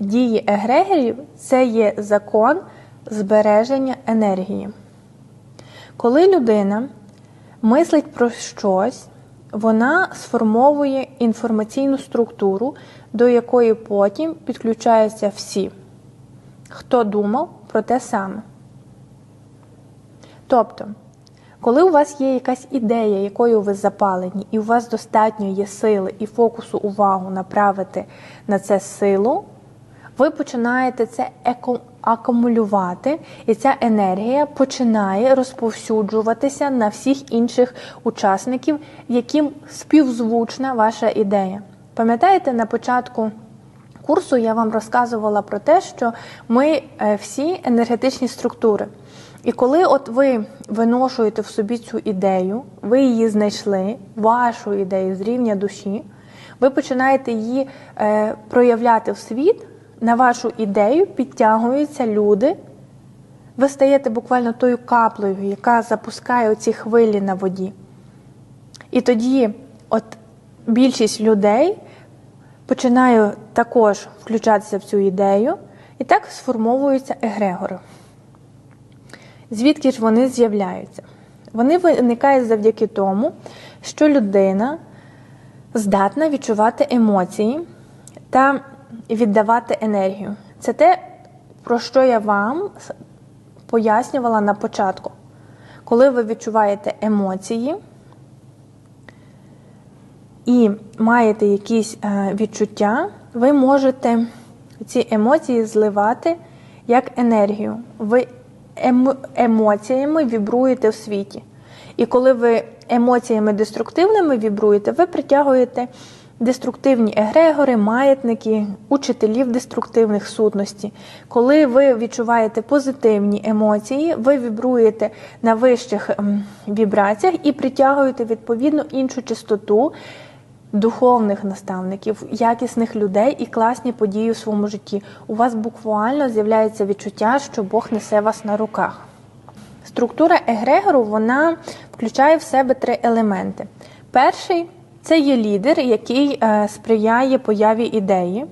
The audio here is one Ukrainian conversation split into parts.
дії егрегорів це є закон збереження енергії. Коли людина мислить про щось, вона сформовує інформаційну структуру, до якої потім підключаються всі, хто думав про те саме. Тобто, коли у вас є якась ідея, якою ви запалені, і у вас достатньо є сили і фокусу увагу направити на це силу, ви починаєте це акумулювати, і ця енергія починає розповсюджуватися на всіх інших учасників, яким співзвучна ваша ідея. Пам'ятаєте, на початку курсу я вам розказувала про те, що ми е, всі енергетичні структури. І коли от ви виношуєте в собі цю ідею, ви її знайшли, вашу ідею з рівня душі, ви починаєте її е, проявляти в світ, на вашу ідею підтягуються люди. Ви стаєте буквально тою каплею, яка запускає оці хвилі на воді. І тоді, от більшість людей починає також включатися в цю ідею, і так сформовуються егрегори. Звідки ж вони з'являються? Вони виникають завдяки тому, що людина здатна відчувати емоції та віддавати енергію. Це те, про що я вам пояснювала на початку. Коли ви відчуваєте емоції і маєте якісь е, відчуття, ви можете ці емоції зливати як енергію. Ви ем- емоціями вібруєте в світі. І коли ви емоціями деструктивними вібруєте, ви притягуєте деструктивні егрегори, маятники, учителів деструктивних сутностей. Коли ви відчуваєте позитивні емоції, ви вібруєте на вищих ем, вібраціях і притягуєте відповідно іншу частоту духовних наставників, якісних людей і класні події у своєму житті. У вас буквально з'являється відчуття, що Бог несе вас на руках. Структура егрегору вона включає в себе три елементи. Перший це є лідер, який е, сприяє появі ідеї.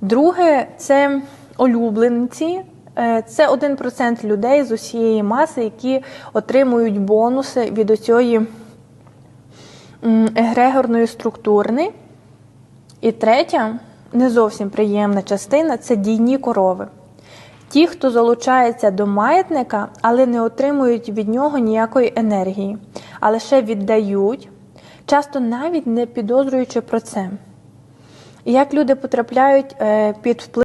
Друге це улюбленці. Е, Це 1% людей з усієї маси, які отримують бонуси від оцієї егрегорної структурни. І третя, не зовсім приємна частина це дійні корови. Ті, хто залучається до маятника, але не отримують від нього ніякої енергії, а лише віддають, часто навіть не підозрюючи про це. Як люди потрапляють е, під вплив